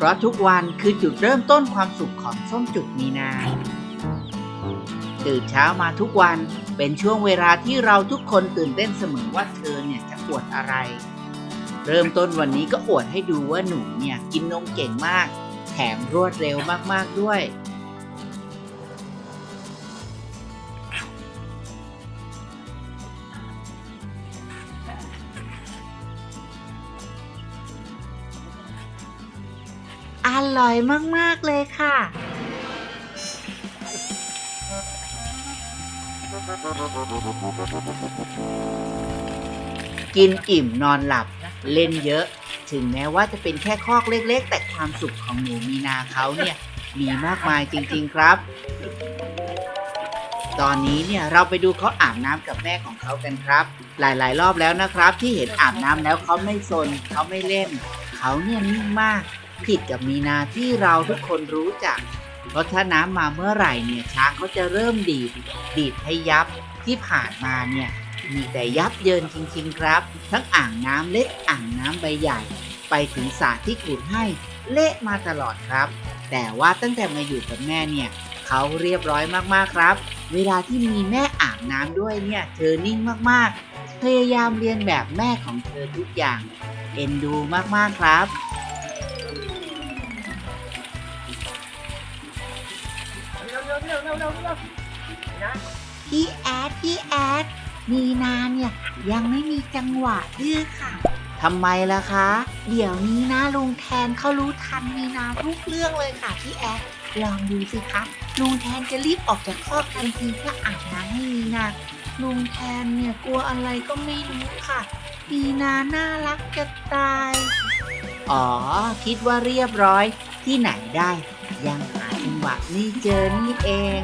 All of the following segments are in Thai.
เพราะทุกวันคือจุดเริ่มต้นความสุขของส้มจุกมีนาตื่นเช้ามาทุกวันเป็นช่วงเวลาที่เราทุกคนตื่นเต้นเสมอว่าเธอเนี่ยจะอวดอะไร เริ่มต้นวันนี้ก็อวดให้ดูว่าหนูเนี่ยกินนมเก่งมาก แถมรวดเร็วมากๆด้วย อร่อยมาก ๆ เลยค่ะ กินอิ่มนอนหลับเล่นเยอะ ถึงแม้ว่าจะเป็นแค่คอกเล็ก ๆ แต่ความสุขของหนูมีนาเขาเนี่ย มีมากมายจริง ๆ ครับ ตอนนี้เนี่ยเราไปดูเขาอาบน้ำกับแม่ของเขากันครับ หลาย ๆ รอบแล้วนะครับ ที่เห็นอาบน้ำแล้วเขาไม่ซนเขาไม่เล่น เขาเนี่ยนิ่งมาก ผิดกับมีนาที่เราทุกคนรู้จัก เพราะถ้าน้ำมาเมื่อไหร่เนี่ยช้างเขาจะเริ่มดีดดีดให้ยับที่ผ่านมาเนี่ยมีแต่ยับเยินจริง ๆ ครับ ทั้งอ่างน้ำเล็กอ่างน้ำใบใหญ่ ไปถึงสระที่ขุดให้เละมาตลอดครับ แต่ว่าตั้งแต่มาอยู่กับแม่เนี่ยเขาเรียบร้อยมากๆครับ เวลาที่มีแม่อาบน้ำด้วยเนี่ยเธอนิ่งมากๆ พยายามเรียนแบบแม่ของเธอทุกอย่าง เอ็นดูมากๆครับ พี่แอดพี่แอดมีนาเนี่ยยังไม่มีจังหวะดื้อค่ะทำไมล่ะคะ เดี๋ยวนี้นะลุงแทนเขารู้ทันมีนาทุกเรื่องเลยค่ะพี่แอดลองดูสิคะลุงแทนจะรีบออกจากคอกทันทีเพื่ออาบน้ำให้มีนาลุงแทนเนี่ยกลัวอะไรก็ไม่รู้ค่ะมีนาน่ารักจะตาย อ๋อ คิดว่าเรียบร้อยที่ไหนได้ยังหา จังหวะไม่เจอนี่เอง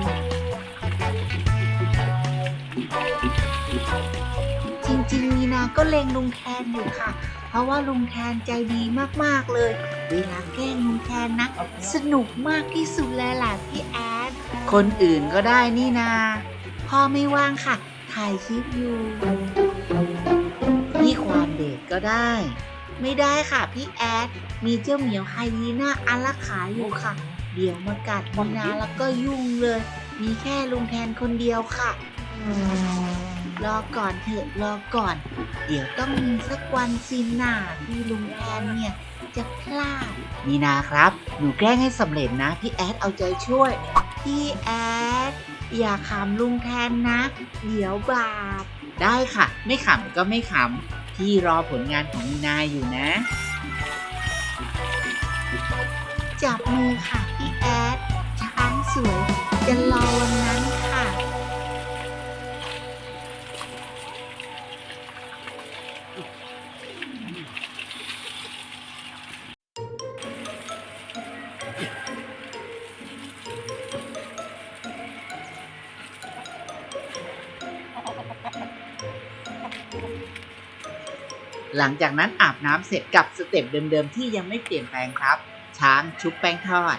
จริงๆมีนาก็เลงลุงแทนอยู่ค่ะ เพราะว่าลุงแทนใจดีมากๆเลย เวลาแกล้งลุงแทนนะ สนุกมากที่สุดเลยล่ะพี่แอด คนอื่นก็ได้นี่นา พ่อไม่ว่างค่ะ ถ่ายคลิปอยู่พี่ความเดทก็ได้ ไม่ได้ค่ะพี่แอด มีเจ้าเหมียวไฮยีน่าอารักขาอยู่ค่ะ เดี๋ยวมากัดมีนาแล้วก็ยุ่งเลย มีแค่ลุงแทนคนเดียวค่ะ รอก่อนเถอะรอก่อน เดี๋ยวต้องมีสักวันสินาที่ลุงแทนเนี่ยจะพลาดมีนาครับ หนูแกล้งให้สำเร็จนะ พี่แอดเอาใจช่วย พี่แอดอย่าขำลุงแทนนะ เดี๋ยวบาปได้ค่ะ ไม่ขำก็ไม่ขำพี่รอผลงานของมีนาอยู่นะ จับมือค่ะพี่ แอดช้างสวยจะรอวันนั้นค่ะ หลังจากนั้นอาบน้ำเสร็จกับสเต็ปเดิมๆที่ยังไม่เปลี่ยนแปลงครับ ช้างชุบแป้งทอด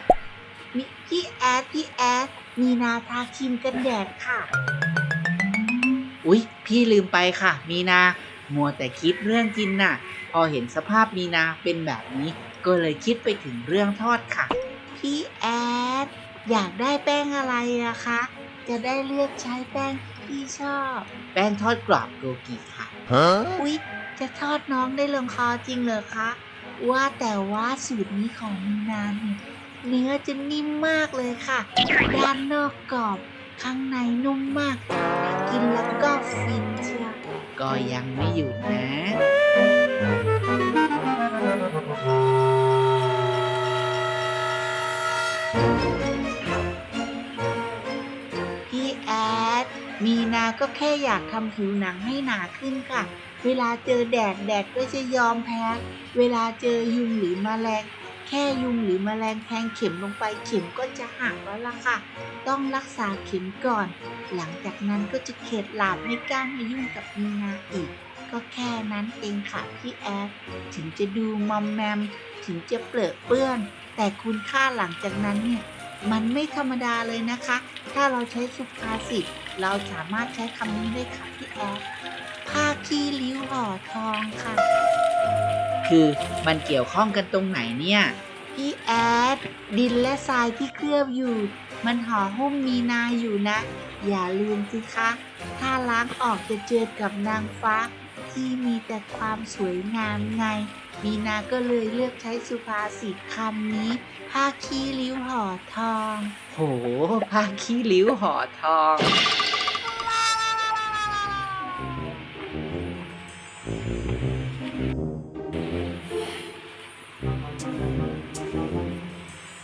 มิพี่แอดพี่แอดมีนาทาครีมกันแดดค่ะ อุ๊ย พี่ลืมไปค่ะ มีนา มัวแต่คิดเรื่องกินน่ะ พอเห็นสภาพมีนาเป็นแบบนี้ ก็เลยคิดไปถึงเรื่องทอดค่ะ พี่แอดอยากได้แป้งอะไรอะคะ จะได้เลือกใช้แป้งที่พี่ชอบ แป้งทอดกรอบโกกิค่ะอุ๊ย จะทอดน้องได้ลงคอจริงเหรอคะ ว่าแต่ว่าสูตรนี้ของมีนาเนี่ย เนื้อจะนิ่มมากเลยค่ะ ด้านนอกกรอบ ข้างในนุ่มมาก กินแล้วก็ฟินเชียวก็ยังไม่หยุดนะพี่แอด มีนาก็แค่อยากทำผิวหนังให้หนาขึ้นค่ะ เวลาเจอแดดแดดก็จะยอมแพ้ เวลาเจอยุงหรือแมลง แค่ยุงหรือแมลงแทงเข็มลงไปเข็มก็จะหักแล้วล่ะค่ะ ต้องรักษาเข็มก่อน หลังจากนั้นก็จะเข็ดหลาบไม่กล้ามายุ่งกับมีนาอีก ก็แค่นั้นเองค่ะพี่แอดถึงจะดูมอมแมม ถึงจะเปลือเปื้อน แต่คุณค่าหลังจากนั้นเนี่ยมันไม่ธรรมดาเลยนะคะ ถ้าเราใช้สุภาษิตเราสามารถใช้คำนี้ได้ค่ะพี่แอดผ้าขี้ริ้วห่อทองค่ะ คือมันเกี่ยวข้องกันตรงไหนเนี่ยพพี่แอด ดินและทรายที่เคลือบอยู่ มันห่อหุ้มมีนาอยู่นะ อย่าลืมสิคะ ถ้าล้างออกจะเจอกับนางฟ้า ที่มีแต่ความสวยงามไง มีนาก็เลยเลือกใช้สุภาษิตคำนี้ ผ้าขี้ริ้วห่อทอง โหผ้าขี้ริ้วห่อทอง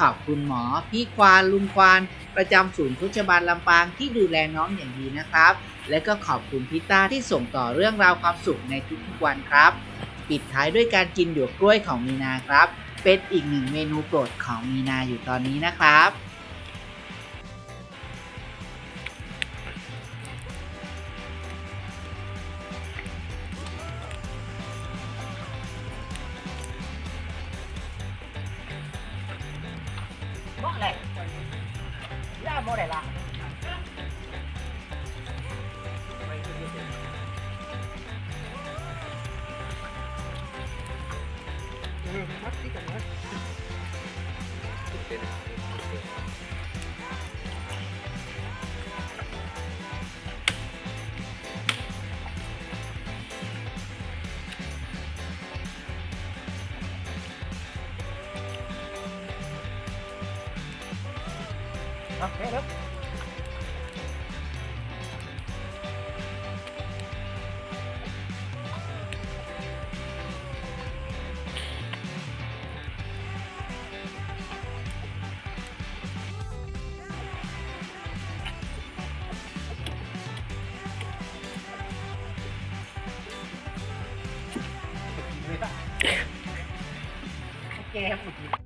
ขอบคุณหมอพี่ควานลุงควาน ประจำศูนย์พุชบาลลำปางที่ดูแลน้องอย่างดีนะครับ และก็ขอบคุณพี่ต้าที่ส่งต่อเรื่องราวความสุขในทุกๆวันครับ ปิดท้ายด้วยการกินหยวกกล้วยของมีนาครับ เป็นอีกหนึ่งเมนูโปรดของมีนาอยู่ตอนนี้นะครับ oke kan quem é fudido.